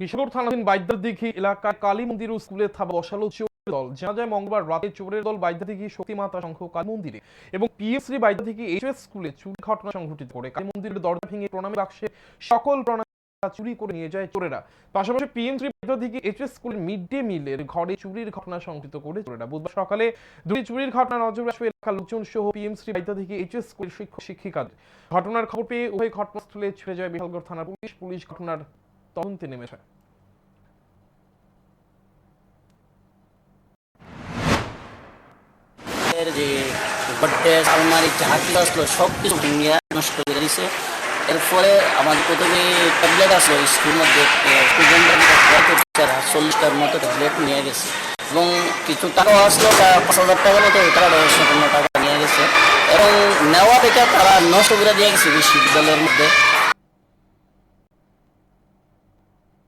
কিশোর থানাধীন বাইদ্যাদিঘি এলাকায় কালী মন্দির ও স্কুলে থাবা বসালো চোরের দল। জানা যায়, মঙ্গলবার রাতে চোরের দল বাইদ্যাদিঘি শক্তিমাতা সংঘ কালী মন্দিরে এবং পিএসসি বাইদ্যাদিঘি এইচএস স্কুলে চুরি ঘটনা সংঘটিত করে। কালী মন্দিরের দরজা ভেঙে প্রণামী বাক্সে সকল প্রণামী চুরি করে নিয়ে যায় চোরেরা। পাশাপাশি পিএমসি বাইদ্যাদিঘি এইচএস স্কুলের মিড ডে মিলের ঘরে চুরির ঘটনা সংঘটিত করে চোরেরা। বুধবার সকালে দুই চুরির ঘটনা নজর আসবে এলাকার লোকজন সহ পিএমসি বাইদ্যাদিঘি এইচএস স্কুলের শিক্ষক শিক্ষিকাদের। ঘটনার খবর পেয়ে উভয় ঘটনাস্থলে ছুটে যায় বিশালগড় থানার পুলিশ। পুলিশ ঘটনার তদন্তে নেমেছে যে আসলো, সব কিছু ভেঙে নষ্ট করে এরপরে আমাদের প্রথমে ট্যাবলেট আসলো স্কুল মধ্যে চল্লিশটার মতো ট্যাবলেট নিয়ে গেছে। এবং কিছু টাকাও আসলো পাঁচ হাজার মতো তারা টাকা নিয়ে গেছে। এবং নেওয়া থেকে তারা নষ্ট করে দিয়ে গেছে বিশ্ববিদ্যালয়ের মধ্যে।